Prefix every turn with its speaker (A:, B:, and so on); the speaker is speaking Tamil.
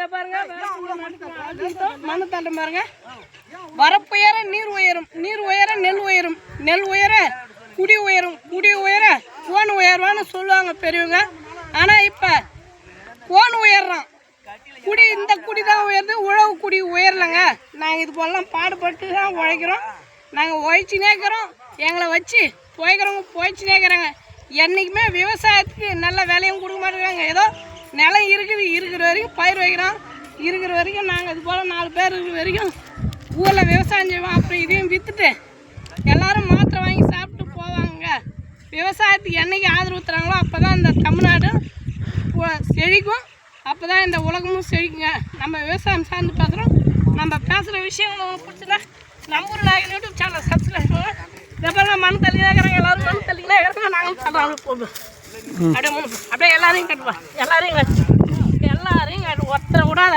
A: இதை பாருங்க. மண்ணு தண்டம் பாருங்க வரப்புயர நீர் உயரும். நீர் உயர நெல் உயரும். நெல் உயர குடி உயரும். குடி உயர கோன் உயர்வான்னு சொல்லுவாங்க பெரியவங்க. ஆனால் இப்போ கோன் உயர்றான். குடி இந்த குடி தான் உயருது உழவு குடி உயரலைங்க. நாங்கள் இது போலலாம் பாடுபட்டு தான் உழைக்கிறோம். நாங்கள் உழைச்சினே இருக்கிறோம் எங்களை வச்சு போய்க்கிறவங்க போய்ச்சினே இருக்கிறாங்க என்றைக்குமே விவசாயத்துக்கு நல்ல விலையும் கொடுக்க மாட்டேங்கிறாங்க. ஏதோ நிலம் இருக்குது இருக்கிற வரைக்கும் பயிர் வைக்கிறோம். இருக்கிற வரைக்கும் நாங்கள் இது போல் நாலு பேர் இருக்கிற வரைக்கும் ஊரில் விவசாயம் செய்வோம். அப்புறம் இதையும் விற்றுட்டு எல்லாரும் மாத்திரை வாங்கி சாப்பிட்டு போவாங்க. விவசாயத்துக்கு என்னைக்கு ஆதரவு தராங்களோ அப்போ தான் இந்த தமிழ்நாடு செழிக்கும். அப்போ தான் இந்த உலகமும் செழிக்குங்க. நம்ம விவசாயம் சார்ந்து பேசுகிறோம் நம்ம பேசுகிற விஷயங்கள் உங்களுக்கு பிடிச்சல நம்ம ஊர் நாயகன் யூடியூப் சேனல் சப்ஸ்கிரைப் பண்ணுவோம் இதை பாருங்க மண் தள்ளி இருக்கிறாங்க. எல்லோரும் மண் தள்ளிக்கலாம் இருக்கிறாங்க. நாங்களும் தள்ளாமல் போதும் அப்படியே அப்படியே எல்லாரையும் கட்டுவா எல்லாரையும் கட்டு எல்லாரையும் கட்டு ஒருத்தரை விடாத.